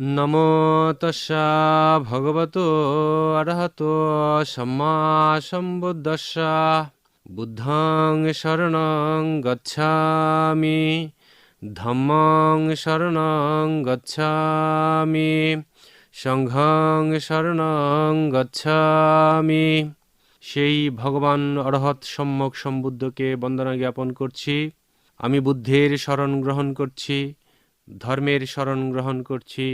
নমো তস্যা ভগবতো অর্হতো সম্মা সম্বুদ্ধস্যা বুদ্ধং শরণং গচ্ছামি ধম্মং শরণং গচ্ছামি সংঘং শরণং গচ্ছামি সেই ভগবান অরহৎ সম্যক সম্বুদ্ধকে বন্দনা জ্ঞাপন করছি। আমি বুদ্ধের শরণ গ্রহণ করছি, ধর্মের শরণ গ্রহণ করছি।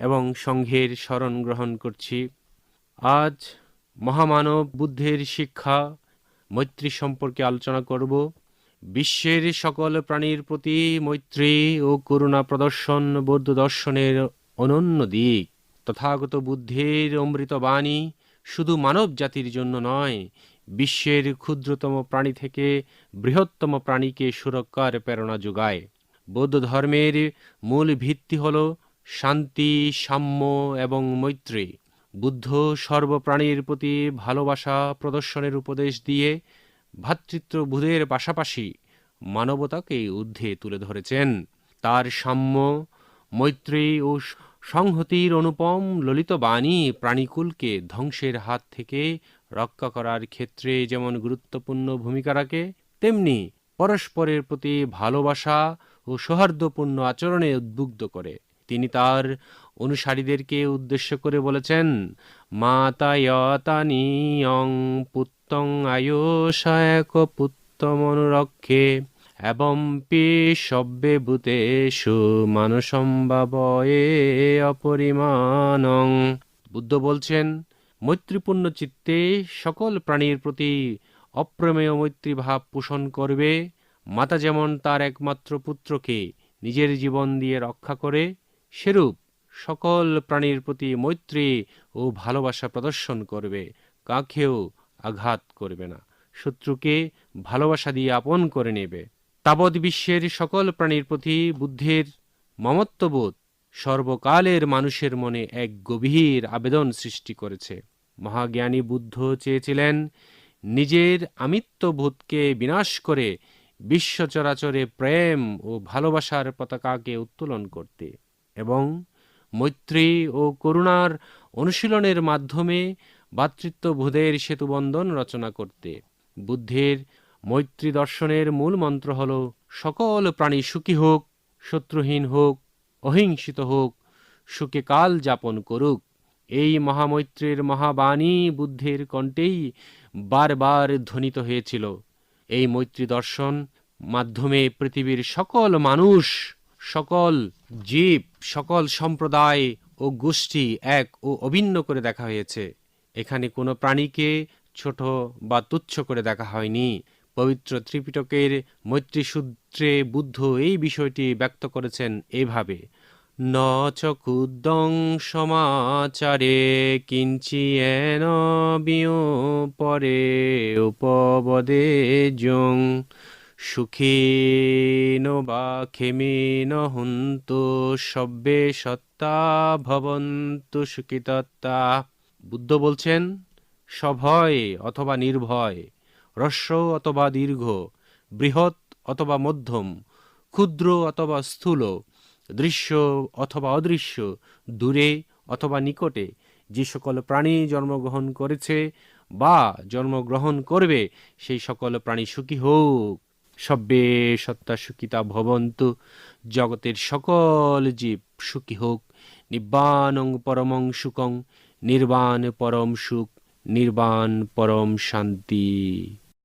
এবং সংঘের শরণ গ্রহণ করছি। আজ মহামানব বুদ্ধের শিক্ষা, মৈত্রী সম্পর্কে আলোচনা করব। বিশ্বের সকল প্রাণীর প্রতি মৈত্রী ও করুণা প্রদর্শন, বৌদ্ধ দর্শনের অনন্য দিক। তথাগত বুদ্ধের অমৃত বাণী শুধু মানব জাতির জন্য নয়, বিশ্বের ক্ষুদ্রতম প্রাণী থেকে বৃহত্তম প্রাণীকে সুরক্ষার প্রেরণা যোগায়। বৌদ্ধ ধর্মের মূল ভিত্তি হল শান্তি, সাম্য এবং মৈত্রী। বুদ্ধ সর্বপ্রাণীর প্রতি ভালোবাসা প্রদর্শনের উপদেশ দিয়ে ভ্রাতৃত্ববোধের পাশাপাশি মানবতাকে ঊর্ধ্বে তুলে ধরেছেন। তার সাম্য, মৈত্রী ও সংহতির অনুপম ললিত বাণী প্রাণীকুলকে ধ্বংসের হাত থেকে রক্ষা করার ক্ষেত্রে যেমন গুরুত্বপূর্ণ ভূমিকা রাখে, তেমনি পরস্পরের প্রতি ভালোবাসা ও সৌহার্দ্যপূর্ণ আচরণে উদ্বুদ্ধ করে। তিনি তার অনুসারীদেরকে উদ্দেশ্য করে বলেছেন মাতায়তানিয়ং পুত্তং আয়ুষায়ক পুত্তমনুরক্ষে এবং পি সব্যে ভূতেষু মানসম্ভাবয়ে অপরিমাণং বুদ্ধ বলছেন, মৈত্রীপূর্ণ চিত্তে সকল প্রাণীর প্রতি অপ্রমেয় মৈত্রী ভাব পোষণ করবে। মাতা যেমন তার একমাত্র পুত্রকে নিজের জীবন দিয়ে রক্ষা করে সেরূপ সকল প্রাণীর প্রতি মৈত্রী ও ভালোবাসা প্রদর্শন করবে, কাকেও আঘাত করবে না। শত্রুকে ভালোবাসা দিয়ে আপন করে নেবে। তাবৎ বিশ্বের সকল প্রাণীর প্রতি বুদ্ধের মমত্ববোধ সর্বকালের মানুষের মনে এক গভীর আবেদন সৃষ্টি করেছে। মহাজ্ঞানী বুদ্ধ চেয়েছিলেন, নিজের আমিত্ববোধকে বিনাশ করে বিশ্ব চরাচরে প্রেম ও ভালোবাসার পতাকাকে উত্তোলন করতে। এবং মৈত্রী ও করুণার অনুশীলনের মাধ্যমে ভ্রাতৃত্ববোধের সেতুবন্ধন রচনা করতে। বুদ্ধের মৈত্রী দর্শনের মূল মন্ত্র হল, সকল প্রাণী সুখী হোক, শত্রুহীন হোক, অহিংসিত হোক, সুখে কাল যাপন করুক। এই মহামৈত্রের মহাবাণী বুদ্ধের কণ্ঠেই বারবার ধ্বনিত হয়েছিল। এই মৈত্রী দর্শন মাধ্যমে পৃথিবীর সকল মানুষ সকল জীব, সকল সম্প্রদায় ও গোষ্ঠী এক ও অভিন্ন করে দেখা হয়েছে। এখানে কোনো প্রাণীকে ছোট বা তুচ্ছ করে দেখা হয়নি। পবিত্র ত্রিপিটকের মৈত্রী সূত্রে বুদ্ধ এই বিষয়টি ব্যক্ত করেছেন এভাবে, ন চ ক্ষুদ্রং সমাচারে কিঞ্চিয়েন বিয় পরে উপবদে জং সুখীন বা খেমিন হন্তু সব্যে সত্তা ভবন্ত সুখিতত্তা বুদ্ধ বলছেন, সভয় অথবা নির্ভয় হ্রস্ব অথবা দীর্ঘ, বৃহৎ অথবা মধ্যম, ক্ষুদ্র অথবা স্থূল, দৃশ্য অথবা অদৃশ্য, দূরে অথবা নিকটে, যে সকল প্রাণী জন্মগ্রহণ করেছে বা জন্মগ্রহণ করবে, সেই সকল প্রাণী সুখী হোক। সব্যে সত্তা সুখিতা ভবন্ত। জগতের সকল জীব সুখী হোক, নির্বাণং পরমং সুখং, নির্বাণ পরম সুখ, নির্বাণ পরম শান্তি।